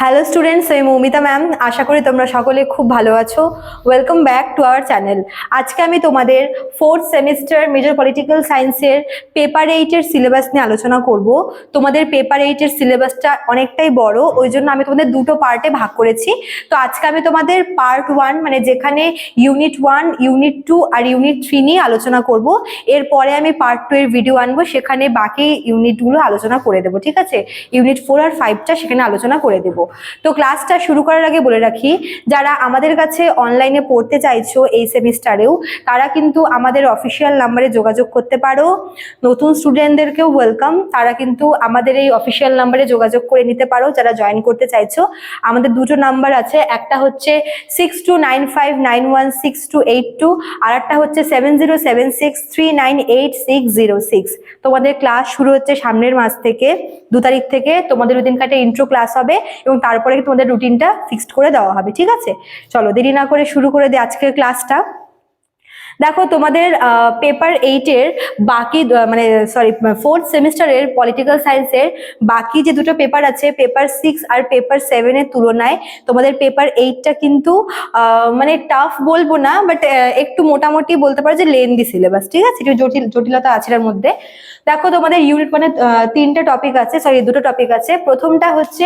Hello students আমি Moumita ma'am আশা করি তোমরা সকলে খুব ভালো আছো। Welcome back to our channel আজকে আমি তোমাদের ফোর্থ সেমিস্টার মেজর পলিটিক্যাল সায়েন্সের পেপার এইটের সিলেবাস নিয়ে আলোচনা করব। তোমাদের পেপার এইটের সিলেবাসটা অনেকটাই বড়, ওই জন্য আমি তোমাদের দুটো পার্টে ভাগ করেছি। তো আজকে আমি তোমাদের পার্ট ওয়ান মানে যেখানে ইউনিট ওয়ান ইউনিট টু আর ইউনিট থ্রি নিয়ে আলোচনা করব। এরপরে আমি পার্ট টু এর ভিডিও আনব, সেখানে বাকি ইউনিটগুলো আলোচনা করে দেবো, ঠিক আছে? ইউনিট ফোর আর ফাইভটা সেখানে আলোচনা করে দেবো। তো ক্লাসটা শুরু করার আগে বলে রাখি, যারা আমাদের কাছে অনলাইনে পড়তে চাইছো এই সেমিস্টারেও তারা কিন্তু আমাদের অফিসিয়াল নাম্বারে যোগাযোগ করতে পারো। নতুন স্টুডেন্টদেরকেও ওয়েলকাম তারা কিন্তু আমাদের এই অফিসিয়াল নাম্বারে যোগাযোগ করে নিতে পারো, যারা জয়েন করতে চাইছো। আমাদের দুটো নাম্বার আছে, একটা হচ্ছে six two nine five nine one six two eight two আর একটা হচ্ছে seven zero seven six three nine eight six zero six তোমাদের ক্লাস শুরু হচ্ছে সামনের মাস থেকে, দু তারিখ থেকে, তোমাদের ওই দিনকাটে ইন্ট্রো ক্লাস হবে, এবং তারপরে তোমাদের রুটিনটা ফিক্সড করে দেওয়া হবে, ঠিক আছে? চলো, দেরি না করে শুরু করে দিই আজকের ক্লাসটা দেখো, তোমাদের পেপার এইটের বাকি মানে সরি ফোর্থ সেমিস্টারের পলিটিক্যাল সায়েন্সের বাকি যে দুটো পেপার আছে পেপার সিক্স আর পেপার সেভেনের তুলনায় তোমাদের পেপার এইটটা কিন্তু মানে টাফ বলব না বাট একটু মোটামুটি বলতে পারো যে লেন্দি সিলেবাস ঠিক আছে? একটু জটিল, জটিলতা আছে এর মধ্যে। দেখো তোমাদের ইউনিট মানে তিনটে টপিক আছে সরি দুটো টপিক আছে। প্রথমটা হচ্ছে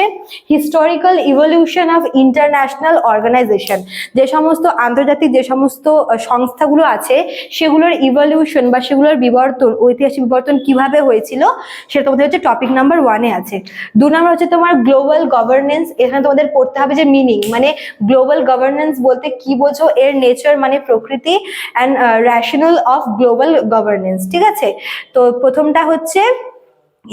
historical evolution of international organisation যে সমস্ত আন্তর্জাতিক যে সমস্ত সংস্থাগুলো আছে, সেগুলোর ইভলিউশন বা সেগুলোর বিবর্তন, ঐতিহাসিক বিবর্তন কীভাবে হয়েছিল সেটা তোমাদের হচ্ছে টপিক নাম্বার ওয়ানে আছে। দু নম্বর হচ্ছে তোমার গ্লোবাল গভর্নেন্স এখানে তোমাদের পড়তে হবে যে মিনিং মানে গ্লোবাল গভর্নেন্স বলতে কি বোঝো, এর নেচার মানে প্রকৃতি and rational of global governance ঠিক আছে? তো প্রথমটা হচ্ছে?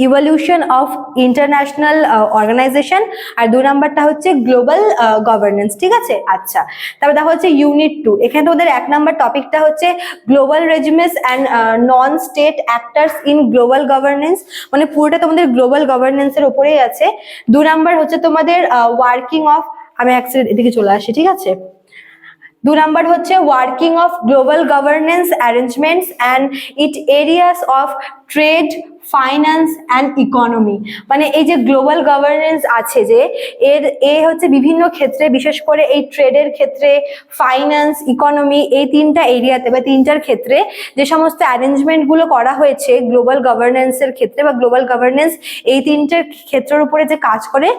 ইভলিউশন অফ ইন্টারন্যাশনাল অর্গানাইজেশন আর দু নাম্বারটা হচ্ছে গ্লোবাল গভর্নেন্স ঠিক আছে? আচ্ছা তারপর দেখা হচ্ছে ইউনিট টু এখানে তোমাদের এক নাম্বার টপিকটা হচ্ছে global regimes and non state actors in global governance মানে পুরোটা তোমাদের গ্লোবাল গভর্নেন্সের ওপরেই আছে। দু নাম্বার হচ্ছে তোমাদের ওয়ার্কিং অফ আমি এক second এদিকে চলে আসি, ঠিক আছে? দু নাম্বার হচ্ছে working of global governance arrangements and it areas of trade finance and economy মানে এই যে গ্লোবাল গভর্নেন্স আছে যে, এর, এ হচ্ছে বিভিন্ন ক্ষেত্রে, বিশেষ করে এই ট্রেডের ক্ষেত্রে ফাইন্যান্স ইকোনমি এই তিনটা এরিয়াতে বা তিনটার ক্ষেত্রে যে সমস্ত অ্যারেঞ্জমেন্টগুলো করা হয়েছে গ্লোবাল গভর্নেন্সের ক্ষেত্রে বা গ্লোবাল গভর্নেন্স এই তিনটের ক্ষেত্রের উপরে যে কাজ করে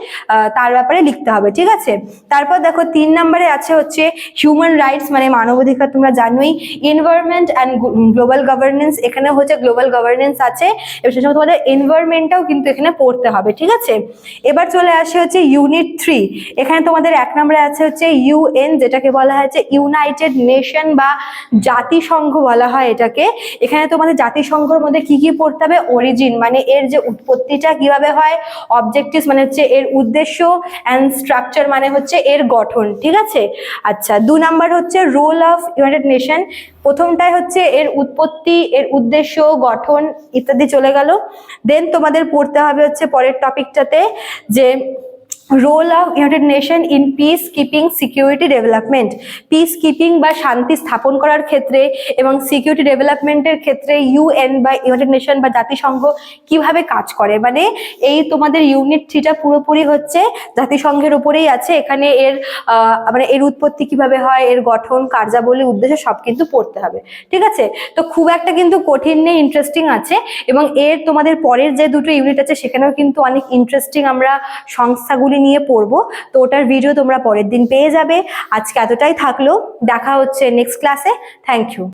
তার ব্যাপারে লিখতে হবে, ঠিক আছে? তারপর দেখো, তিন নম্বরে আছে হচ্ছে হিউম্যান রাইটস মানে মানবাধিকার তোমরা জানোই। এনভায়রনমেন্ট অ্যান্ড গ্লোবাল গভর্নেন্স এখানে হচ্ছে গ্লোবাল গভর্নেন্স আছে। সেই সময় তোমাদের এনভায়রনমেন্টটাও কিন্তু এখানে পড়তে হবে, ঠিক আছে? এবার চলে আসে হচ্ছে ইউনিট থ্রি এখানে তোমাদের এক নম্বরে আছে হচ্ছে ইউএন যেটাকে বলা হয়েছে ইউনাইটেড নেশন বা জাতিসংঘ বলা হয় এটাকে। এখানে তোমাদের জাতিসংঘর মধ্যে কি কি পড়তে হবে? অরিজিন মানে এর যে উৎপত্তিটা কীভাবে হয় অবজেক্টিভস মানে হচ্ছে এর উদ্দেশ্য অ্যান্ড স্ট্রাকচার মানে হচ্ছে এর গঠন, ঠিক আছে? আচ্ছা দু নাম্বার হচ্ছে রোল অফ ইউনাইটেড নেশন প্রথমটাই হচ্ছে এর উৎপত্তি, এর উদ্দেশ্য, গঠন ইত্যাদি চলে গেল। দেন তোমাদের পড়তে হবে হচ্ছে পরের টপিকটাতে যে role of United Nation in peacekeeping security development peacekeeping বা শান্তি স্থাপন করার ক্ষেত্রে এবং সিকিউরিটি ডেভেলপমেন্টের ক্ষেত্রে ইউএন বা ইউনাইটেড নেশন বা জাতিসংঘ কীভাবে কাজ করে? মানে এই তোমাদের ইউনিট থ্রিটা পুরোপুরি হচ্ছে জাতিসংঘের উপরেই আছে। এখানে এর মানে এর উৎপত্তি কীভাবে হয়, এর গঠন, কার্যাবলী, উদ্দেশ্য সব কিন্তু পড়তে হবে। ঠিক আছে? তো খুব একটা কিন্তু কঠিন নেই ইন্টারেস্টিং আছে এবং এর তোমাদের পরের যে দুটো ইউনিট আছে, সেখানেও কিন্তু অনেক ইন্টারেস্টিং আমরা সংস্থাগুলি নিয়ে পড়ব। তো ওটার ভিডিও তোমরা পরের দিন পেয়ে যাবে। আজকে এতটাই থাকল। দেখা হচ্ছে নেক্সট ক্লাসে থ্যাংক ইউ